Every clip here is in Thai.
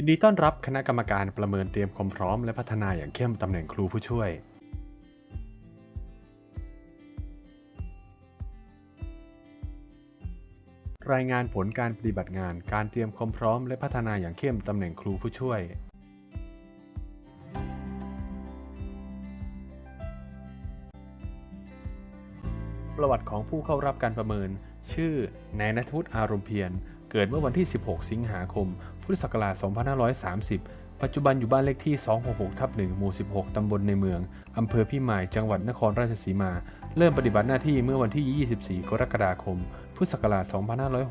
ยินดีต้อนรับคณะกรรมการประเมินเตรียมความพร้อมและพัฒนาอย่างเข้มตำแหน่งครูผู้ช่วย รายงานผลการปฏิบัติงานการเตรียมความพร้อมและพัฒนาอย่างเข้มตำแหน่งครูผู้ช่วย ประวัติของผู้เข้ารับการประเมิน ชื่อนายนัทวุฒิอารมณ์เพียรเกิดเมื่อวันที่ 16 สิงหาคม พุทธศักราช 2530 ปัจจุบันอยู่บ้านเลขที่ 266ทับ1หมู่ 16 ตำบลในเมือง อำเภอพิมาย จังหวัดนครราชสีมา เริ่มปฏิบัติหน้าที่เมื่อวันที่ 24 กรกฎาคม พุทธศักราช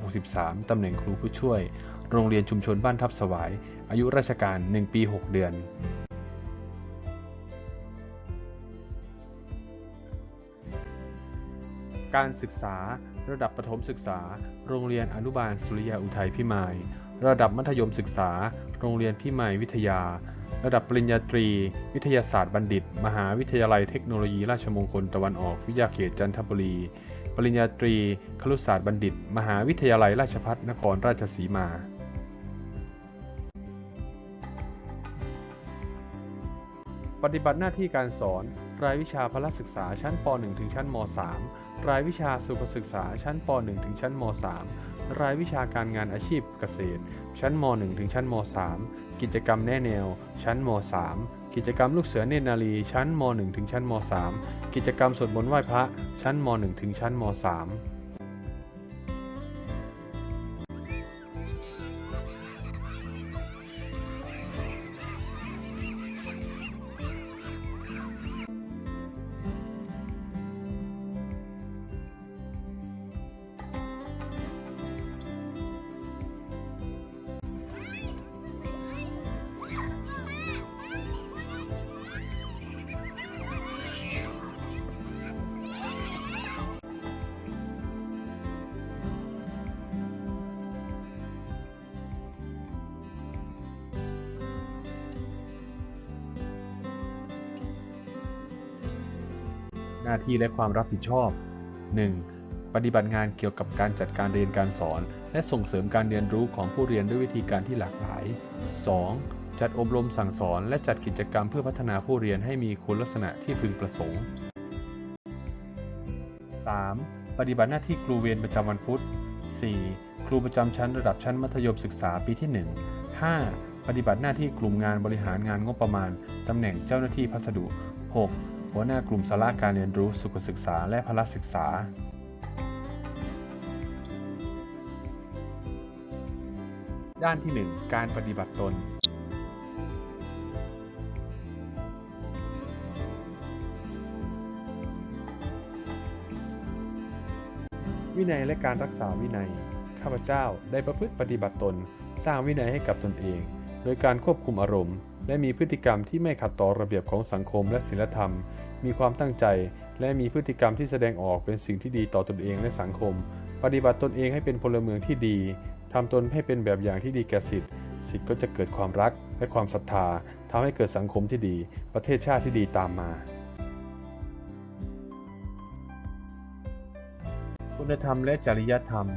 2563 ตำแหน่งครูผู้ช่วย โรงเรียนชุมชนบ้านทับสวาย อายุราชการ 1 ปี 6 เดือนการศึกษา ระดับประถมศึกษา โรงเรียนอนุบาลสุริยาอุทัยพิมาย ระดับมัธยมศึกษา โรงเรียนพิมายวิทยา ระดับปริญญาตรี วิทยาศาสตร์บัณฑิต มหาวิทยาลัยเทคโนโลยีราชมงคลตะวันออกวิทยาเขตจันทบุรี ปริญญาตรีครุศาสตร์บัณฑิต มหาวิทยาลัยราชภัฏนครราชสีมาปฏิบัติหน้าที่การสอน รายวิชาพละศึกษาชั้นป .1 ถึงชั้นม .3 รายวิชาสุขศึกษาชั้นป .1 ถึงชั้นม .3 รายวิชาการงานอาชีพเกษตร ชั้นม .1 ถึงชั้นม .3 กิจกรรมแน่แนว ชั้นม .3 กิจกรรมลูกเสือเนตรนารีชั้นม .1 ถึงชั้นม .3 กิจกรรมสวดมนต์ไหว้พระ ชั้นม .1 ถึงชั้นม .3 หน้าที่และความรับผิดชอบ 1. ปฏิบัติงานเกี่ยวกับการจัดการเรียนการสอน และส่งเสริมการเรียนรู้ของผู้เรียนด้วยวิธีการที่หลากหลาย 2. จัดอบรมสั่งสอน และจัดกิจกรรมเพื่อพัฒนาผู้เรียนให้มีคุณลักษณะที่พึงประสงค์ 3. ปฏิบัติหน้าที่ครูเวรประจำวันพุธ 4. ครูประจำชั้นระดับชั้นมัธยมศึกษาปีที่ 1 5. ปฏิบัติหน้าที่กลุ่มงานบริหารงานงบประมาณ ตำแหน่งเจ้าหน้าที่พัสดุ 6. หัวหน้ากลุ่มสาระการเรียนรู้สุขศึกษาและพละศึกษาด้านที่ 1 การปฏิบัติตน วินัยและการรักษาวินัย ข้าพเจ้าได้ประพฤติปฏิบัติตน สร้างวินัยให้กับตนเอง ดยการควบคุมอารมณ์ และมีพฤติกรรมที่ไม่ขัดต่อระเบียบของสังคมและศีลธรรม มีความตั้งใจ และมีพฤติกรรมที่แสดงออกเป็นสิ่งที่ดีต่อตนเองและสังคม ปฏิบัติตนเองให้เป็นพลเมืองที่ดีทำตนให้เป็นแบบอย่างที่ดีแก่สิทธิ์สิทธิ์ก็จะเกิดความรักและความศรัทธาทำให้เกิดสังคมที่ดี ประเทศชาติที่ดีตามมา คุณธรรมและจริยธรรม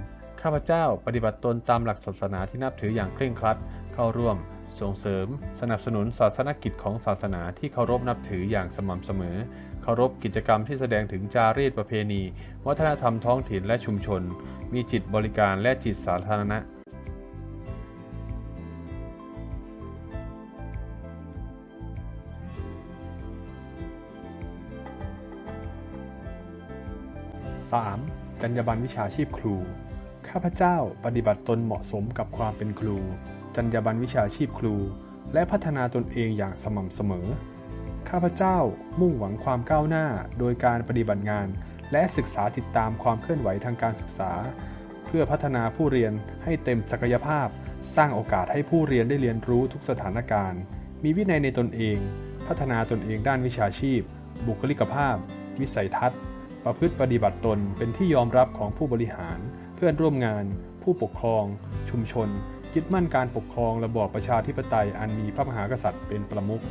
ข้าพเจ้าปฏิบัติตนตามหลักศาสนาที่นับถืออย่างเคร่งครัด เข้าร่วม ส่งเสริม สนับสนุนศาสนกิจของศาสนาที่เคารพนับถืออย่างสม่ำเสมอ เคารพกิจกรรมที่แสดงถึงจารีตประเพณี วัฒนธรรมท้องถิ่นและชุมชน มีจิตบริการและจิตสาธารณะ 3. จรรยาบรรณวิชาชีพครู ข้าพเจ้าปฏิบัติตนเหมาะสมกับความเป็นครู จรรยาบรรณวิชาชีพครู และพัฒนาตนเองอย่างสม่ำเสมอ ข้าพเจ้ามุ่งหวังความก้าวหน้าโดยการปฏิบัติงาน และศึกษาติดตามความเคลื่อนไหวทางการศึกษา เพื่อพัฒนาผู้เรียนให้เต็มศักยภาพ สร้างโอกาสให้ผู้เรียนได้เรียนรู้ทุกสถานการณ์ มีวินัยในตนเอง พัฒนาตนเองด้านวิชาชีพ บุคลิกภาพ วิสัยทัศน์ ประพฤติปฏิบัติตนเป็นที่ยอมรับของผู้บริหาร พื่อนร่วมงาน ผู้ปกครอง ชุมชนยึดมั่นการปกครองระบอบประชาธิปไตยอันมีพระมหากษัตริย์เป็นประมุข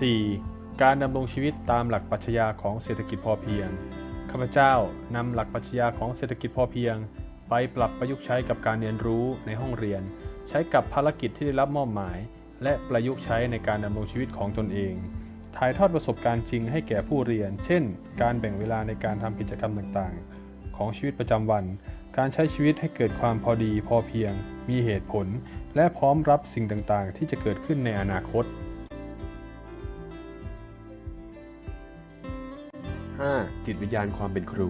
4 การดำรงชีวิตตามหลักปรัชญาของเศรษฐกิจพอเพียง ข้าพเจ้านำหลักปรัชญาของเศรษฐกิจพอเพียง ไปปรับประยุกต์ใช้กับการเรียนรู้ในห้องเรียน ใช้กับภารกิจที่ได้รับมอบหมาย และประยุกต์ใช้ในการดำรงชีวิตของตนเอง ถ่ายทอดประสบการณ์จริงให้แก่ผู้เรียน เช่น การแบ่งเวลาในการทำกิจกรรมต่างๆ ของชีวิตประจำวัน การใช้ชีวิตให้เกิดความพอดีพอเพียง มีเหตุผล และพร้อมรับสิ่งต่างๆ ที่จะเกิดขึ้นในอนาคต 5. จิตวิญญาณความเป็นครู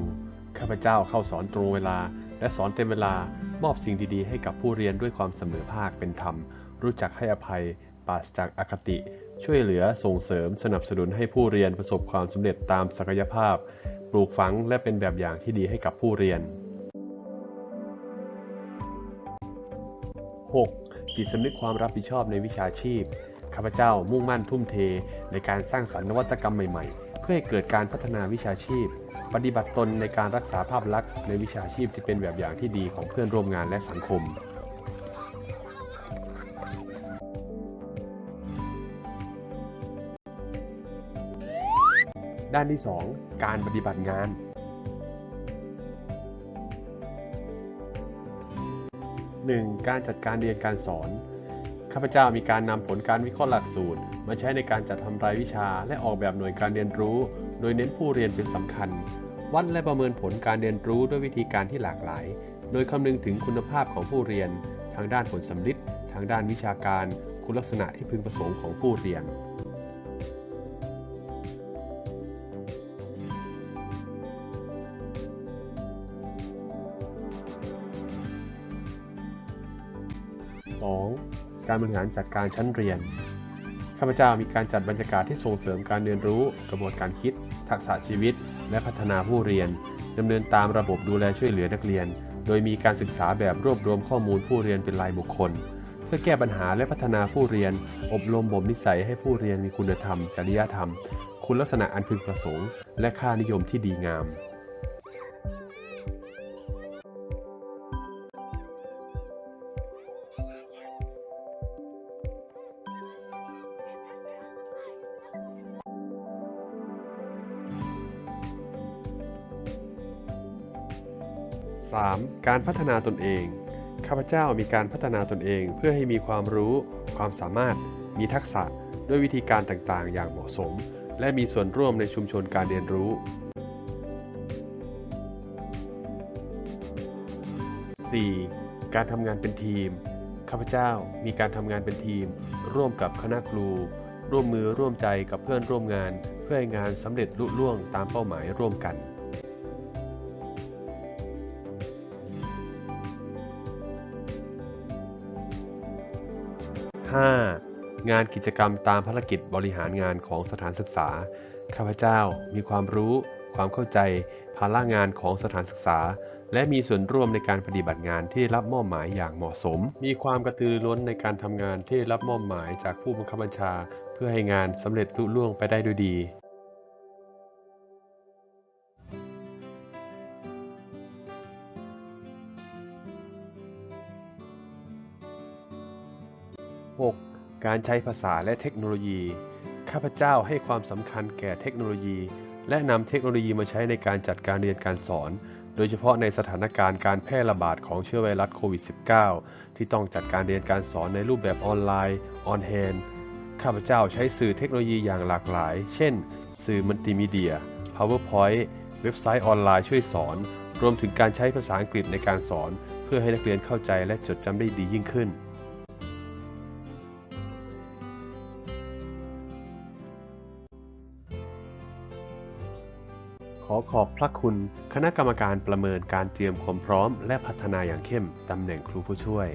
ข้าพเจ้าเข้าสอนตรงเวลา และสอนเต็มเวลามอบสิ่งดีๆ ให้กับผู้เรียนด้วยความเสมอภาคเป็นธรรม รู้จักให้อภัยปราศจากอคติ ช่วยเหลือส่งเสริมสนับสนุนให้ผู้เรียนประสบความสำเร็จตามศักยภาพ ปลูกฝังและเป็นแบบอย่างที่ดีให้กับผู้เรียน 6. จิตสำนึกความรับผิดชอบในวิชาชีพ ข้าพเจ้ามุ่งมั่นทุ่มเทในการสร้างสรรค์นวัตกรรมใหม่ ๆ พื่อให้เกิดการพัฒนาวิชาชีพ ปฏิบัติตนในการรักษาภาพลักษณ์ในวิชาชีพที่เป็นแบบอย่างที่ดีของเพื่อนร่วมงานและสังคม ด้านที่ 2 การปฏิบัติงาน 1. การจัดการเรียนการสอน ข้าพเจ้ามีการนำผลการวิเคราะห์หลักสูตร มาใช้ในการจัดทำรายวิชา และออกแบบหน่วยการเรียนรู้ โดยเน้นผู้เรียนเป็นสำคัญ วัดและประเมินผลการเรียนรู้ด้วยวิธีการที่หลากหลาย โดยคำนึงถึงคุณภาพของผู้เรียน ทางด้านผลสำลิดทางด้านวิชาการ คุณลักษณะที่พึงประสงค์ของผู้เรียน 2. การบริหารจัดการชั้นเรียน ข้าพเจ้ามีการจัดบรรยากาศที่ส่งเสริมการเรียนรู้ กระบวนการคิด ทักษะชีวิต และพัฒนาผู้เรียนดำเนินตามระบบดูแลช่วยเหลือนักเรียน โดยมีการศึกษาแบบรวบรวมข้อมูลผู้เรียนเป็นรายบุคคล เพื่อแก้ปัญหาและพัฒนาผู้เรียน อบรมบ่มนิสัยให้ผู้เรียนมีคุณธรรม จริยธรรม คุณลักษณะอันพึงประสงค์ และค่านิยมที่ดีงาม 3. การพัฒนาตนเอง ข้าพเจ้ามีการพัฒนาตนเองเพื่อให้มีความรู้ ความสามารถ มีทักษะ ด้วยวิธีการต่างๆ อย่างเหมาะสม และมีส่วนร่วมในชุมชนการเรียนรู้ 4. การทำงานเป็นทีม ข้าพเจ้ามีการทำงานเป็นทีม ร่วมกับคณะครู ร่วมมือร่วมใจกับเพื่อนร่วมงาน เพื่อให้งานสำเร็จลุล่วงตามเป้าหมายร่วมกัน 5. งานกิจกรรมตามภารกิจบริหารงานของสถานศึกษา ข้าพเจ้ามีความรู้ ความเข้าใจภาระงานของสถานศึกษา และมีส่วนร่วมในการปฏิบัติงานที่รับมอบหมายอย่างเหมาะสม มีความกระตือรือร้นในการทำงานที่รับมอบหมายจากผู้บังคับบัญชา เพื่อให้งานสำเร็จลุล่วงไปได้ด้วยดี 6. การใช้ภาษาและเทคโนโลยี ข้าพเจ้าให้ความสำคัญแก่เทคโนโลยี และนำเทคโนโลยีมาใช้ในการจัดการเรียนการสอน โดยเฉพาะในสถานการณ์การแพร่ระบาดของเชื้อไวรัสโควิด -19 ที่ต้องจัดการเรียนการสอนในรูปแบบออนไลน์ออนแฮนข้าพเจ้าใช้สื่อเทคโนโลยีอย่างหลากหลาย เช่น สื่อมัลติมีเดีย PowerPoint เว็บไซต์ออนไลน์ช่วยสอน รวมถึงการใช้ภาษาอังกฤษในการสอน เพื่อให้นักเรียนเข้าใจและจดจำได้ดียิ่งขึ้น ขอขอบพระคุณ คณะกรรมการประเมินการเตรียมความพร้อม และพัฒนาอย่างเข้มตำแหน่งครูผู้ช่วย